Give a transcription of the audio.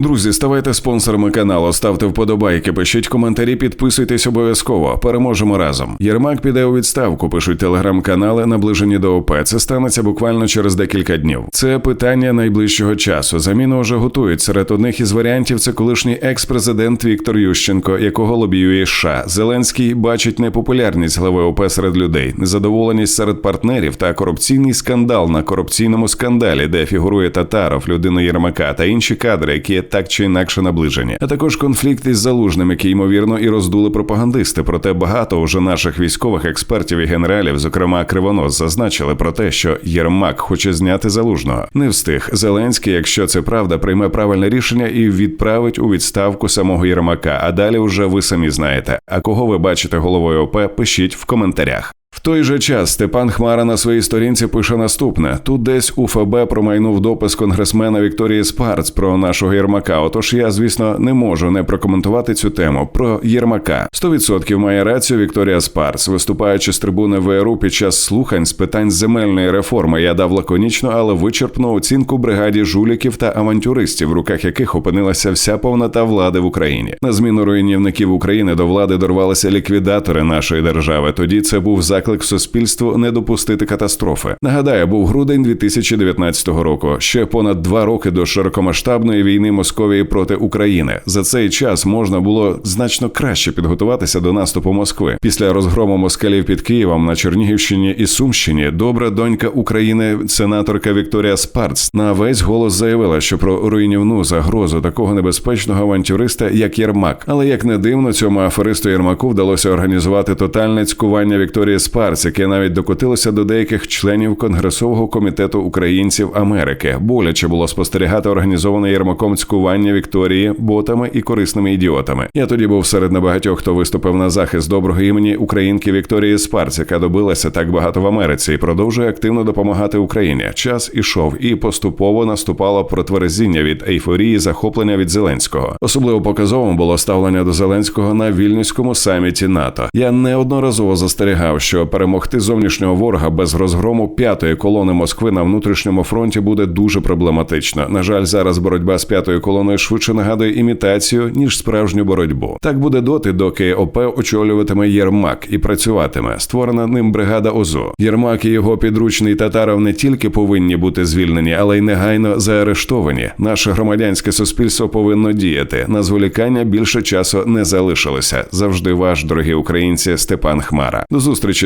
Друзі, ставайте спонсорами каналу, ставте вподобайки, пишіть коментарі, підписуйтесь обов'язково. Переможемо разом. Єрмак піде у відставку. Пишуть телеграм-канали, наближені до ОП. Це станеться буквально через декілька днів. Це питання найближчого часу. Заміну вже готують. Серед одних із варіантів це колишній екс-президент Віктор Ющенко, якого лобіює США. Зеленський бачить непопулярність глави ОП серед людей, незадоволеність серед партнерів та корупційний скандал на корупційному скандалі, де фігурує Татаров, людина Єрмака та інші кадри, які так чи інакше наближені. А також конфлікт із залужним, який ймовірно і роздули пропагандисти. Проте багато уже наших військових експертів і генералів, зокрема Кривонос, зазначили про те, що Єрмак хоче зняти залужного. Не встиг Зеленський, якщо це правда, прийме правильне рішення і відправить у відставку самого Єрмака. А далі вже ви самі знаєте. А кого ви бачите головою ОП, пишіть в коментарях. В той же час Степан Хмара на своїй сторінці пише наступне: тут десь у ФБ промайнув допис конгресмена Вікторії Спарц про нашого Єрмака. Отож я, звісно, не можу не прокоментувати цю тему про Єрмака. 100% має рацію Вікторія Спарц, виступаючи з трибуни ВРУ під час слухань з питань земельної реформи. Я дав лаконічну, але вичерпну оцінку бригаді жуліків та авантюристів, в руках яких опинилася вся повнота влади в Україні. На зміну руйнівників України до влади дорвалися ліквідатори нашої держави. Тоді це був заклик суспільству не допустити катастрофи. Нагадаю, був грудень 2019 року. Ще понад два роки до широкомасштабної війни Московії проти України. За цей час можна було значно краще підготуватися до наступу Москви. Після розгрому москалів під Києвом на Чернігівщині і Сумщині добра донька України, сенаторка Вікторія Спарц, на весь голос заявила, що про руйнівну загрозу такого небезпечного авантюриста, як Єрмак. Але як не дивно, цьому аферисту Єрмаку вдалося організувати тотальне цькування Вікторії Спарц, яке навіть докотилося до деяких членів Конгресового комітету українців Америки. Боляче було спостерігати організоване Єрмаком цькування Вікторії ботами і корисними ідіотами. Я тоді був серед небагатьох, хто виступив на захист доброго імені українки Вікторії Спарц, яка добилася так багато в Америці і продовжує активно допомагати Україні. Час ішов і поступово наступало протверезіння від ейфорії, захоплення від Зеленського. Особливо показовим було ставлення до Зеленського на вільнюському саміті НАТО. Я неодноразово застерігав, що перемогти зовнішнього ворога без розгрому п'ятої колони Москви на внутрішньому фронті буде дуже проблематично. На жаль, зараз боротьба з п'ятою колоною швидше нагадує імітацію ніж справжню боротьбу. Так буде доти, доки ОП очолюватиме Єрмак і працюватиме. Створена ним бригада ОЗО. Єрмак і його підручний татаров не тільки повинні бути звільнені, але й негайно заарештовані. Наше громадянське суспільство повинно діяти. На зволікання більше часу не залишилося. Завжди ваш, дорогі українці, Степан Хмара. До зустрічі,